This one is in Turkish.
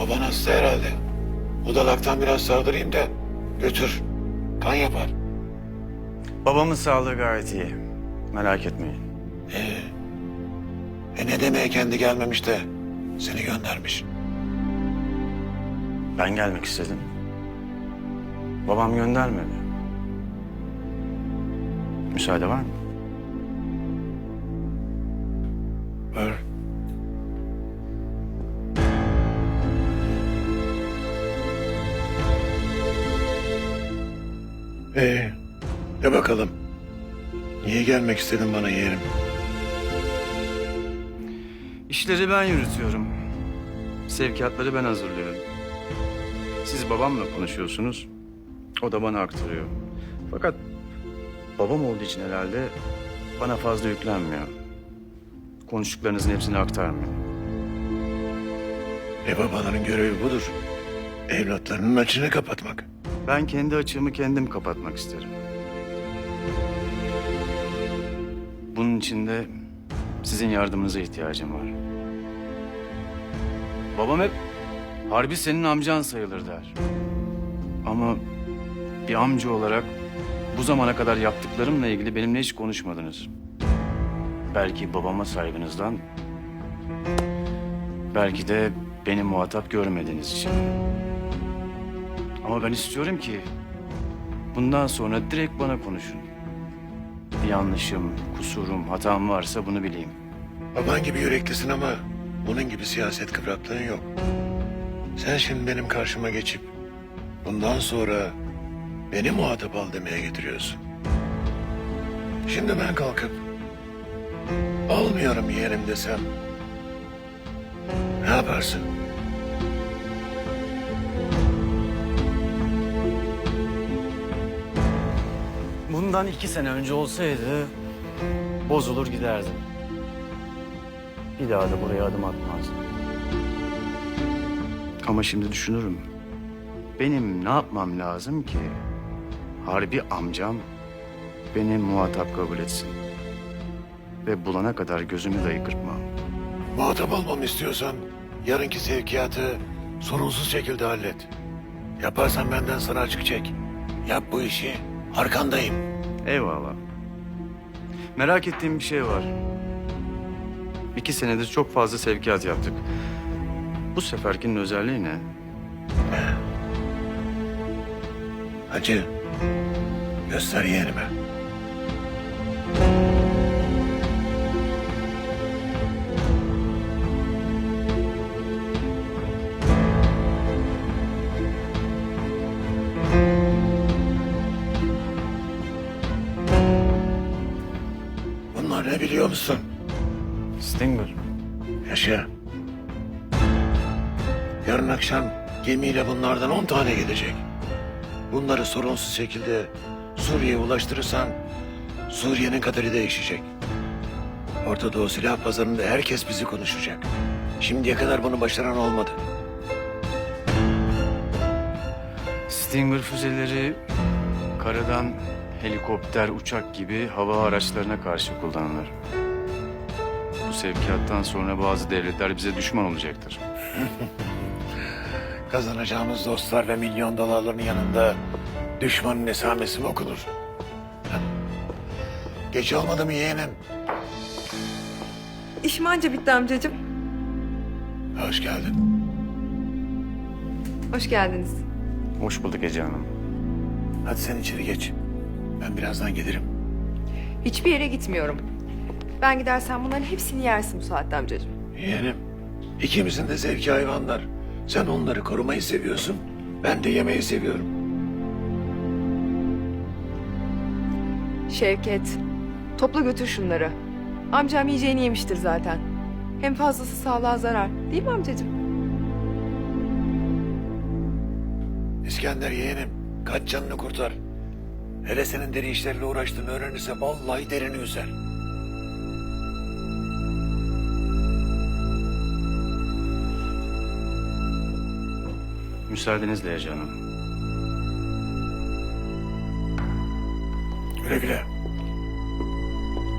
Baban hasta herhalde. Budalaktan biraz sardırayım da götür. Kan yapar. Babamın sağlığı gayet iyi. Merak etmeyin. E ne demeye kendi gelmemiş de seni göndermiş. Ben gelmek istedim. Babam göndermedi. Müsaade var mı? Ver. Ee, de bakalım. Niye gelmek istedin bana yeğenim? İşleri ben yürütüyorum. Sevkiyatları ben hazırlıyorum. Siz babamla konuşuyorsunuz. O da bana aktarıyor. Fakat babam olduğu için herhalde bana fazla yüklenmiyor. Konuştuklarınızın hepsini aktarmıyor. E babaların görevi budur. Evlatlarının açını kapatmak. Ben kendi açığımı kendim kapatmak isterim. Bunun için de sizin yardımınıza ihtiyacım var. Babam hep harbi senin amcan sayılır der. Ama bir amca olarak bu zamana kadar yaptıklarımla ilgili benimle hiç konuşmadınız. Belki babama saygınızdan, belki de beni muhatap görmediğiniz için. Ama ben istiyorum ki bundan sonra direkt bana konuşun. Bir yanlışım, kusurum, hatam varsa bunu bileyim. Baban gibi yüreklisin ama bunun gibi siyaset kıvraklığın yok. Sen şimdi benim karşıma geçip bundan sonra beni muhatap al demeye getiriyorsun. Şimdi ben kalkıp almıyorum yeğenim desem ne yaparsın? Bundan iki sene önce olsaydı bozulur giderdim. Bir daha da buraya adım atmazdım. Ama şimdi düşünürüm. Benim ne yapmam lazım ki harbi amcam beni muhatap kabul etsin. Ve bulana kadar gözümü dahi kırpmam. Muhatap olmamı istiyorsan yarınki sevkiyatı sorunsuz şekilde hallet. Yaparsan benden sana açık çek. Yap bu işi. Arkandayım. Eyvallah. Merak ettiğim bir şey var. İki senedir çok fazla sevkiyat yaptık. Bu seferkinin özelliği ne? Hacı göster yeğenime. Bunlar ne biliyor musun? Stinger. Yaşa. Yarın akşam gemiyle bunlardan on tane gelecek. Bunları sorunsuz şekilde Suriye'ye ulaştırırsan Suriye'nin kaderi değişecek. Orta Doğu silah pazarında herkes bizi konuşacak. Şimdiye kadar bunu başaran olmadı. Stinger füzeleri karadan helikopter, uçak gibi hava araçlarına karşı kullanılır. Bu sevkiyattan sonra bazı devletler bize düşman olacaktır. Kazanacağımız dostlar ve milyon dolarların yanında düşmanın esamesi mi okunur? Geç olmadı mı yeğenim? İşim anca bitti amcacığım. Hoş geldin. Hoş geldiniz. Hoş bulduk Ece Hanım. Hadi sen içeri geç. Ben birazdan gelirim. Hiçbir yere gitmiyorum. Ben gidersem bunların hepsini yersin bu saatte amcacığım. Yeğenim, ikimizin de zevki hayvanlar. Sen onları korumayı seviyorsun, ben de yemeği seviyorum. Şevket, topla götür şunları. Amcam yiyeceğini yemiştir zaten. Hem fazlası sağlığa zarar. Değil mi amcacığım? İskender yeğenim, kaç canını kurtar. Hele senin deri işlerle uğraştığını öğrenirse vallahi derini üzer. Müsaadenizle Ece Hanım. Güle güle.